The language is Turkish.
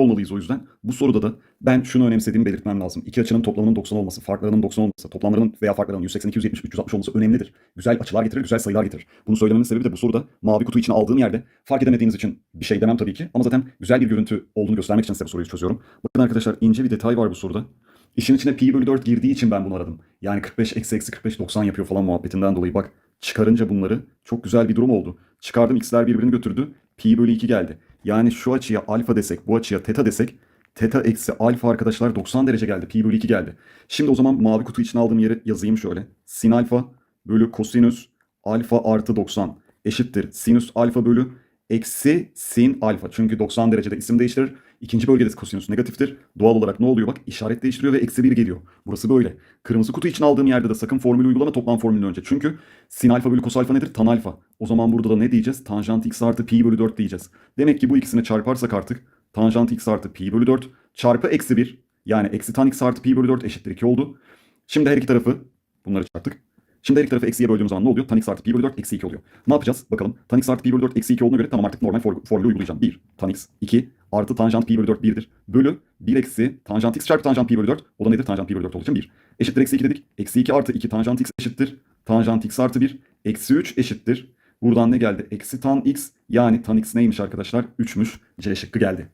olmalıyız o yüzden. Bu soruda da ben şunu önemsediğimi belirtmem lazım. İki açının toplamının 90 olması, farklarının 90 olması, toplamlarının veya farklarının 180, 270, 360 olması önemlidir. Güzel açılar getirir, güzel sayılar getirir. Bunu söylememin sebebi de bu soruda mavi kutu içine aldığım yerde fark edemediğiniz için bir şey demem tabii ki. Ama zaten güzel bir görüntü olduğunu göstermek için size bu soruyu çözüyorum. Bakın arkadaşlar ince bir detay var bu soruda. İşin içine pi bölü 4 girdiği için ben bunu aradım. Yani 45 eksi eksi 45 90 yapıyor falan muhabbetinden dolayı bak çıkarınca bunları çok güzel bir durum oldu. Çıkardım x'ler birbirini götürdü. Pi bölü 2 geldi. Yani şu açıya alfa desek bu açıya teta desek teta eksi alfa arkadaşlar 90 derece geldi. Pi bölü 2 geldi. Şimdi o zaman mavi kutu içine aldığım yeri yazayım şöyle. Sin alfa bölü kosinüs alfa artı 90 eşittir. Sinüs alfa bölü eksi sin alfa. Çünkü 90 derecede isim değiştirir. İkinci bölgede kosinüs negatiftir. Doğal olarak ne oluyor bak işaret değiştiriyor ve eksi 1 geliyor. Burası böyle. Kırmızı kutu için aldığım yerde de sakın formülü uygulama toplam formülünü önce. Çünkü sin alfa bölü kos alfa nedir? Tan alfa. O zaman burada da ne diyeceğiz? Tanjant x artı pi bölü 4 diyeceğiz. Demek ki bu ikisini çarparsak artık tanjant x artı pi bölü 4 çarpı eksi 1 yani eksi tan x artı pi bölü 4 eşittir 2 oldu. Şimdi her iki tarafı bunları çarptık. Şimdi her iki tarafı eksiye böldüğümüz zaman ne oluyor? Tan x artı pi bölü 4 eksi 2 oluyor. Ne yapacağız? Bakalım. Tan x artı pi bölü 4 eksi 2 olduğuna göre tamam artık normal for- formülü uygulayacağım. 1 tan x 2 artı tanjant pi bölü 4 1'dir. Bölü 1 eksi tanjant x çarpı tanjant pi bölü 4. O da nedir? Tanjant pi bölü 4 olduğu için 1. Eşittir eksi 2 dedik. Eksi 2 artı 2 tanjant x eşittir. Tanjant x artı 1. Eksi 3 eşittir. Buradan ne geldi? Eksi tan x yani tan x neymiş arkadaşlar? 3'müş. C şıkkı geldi.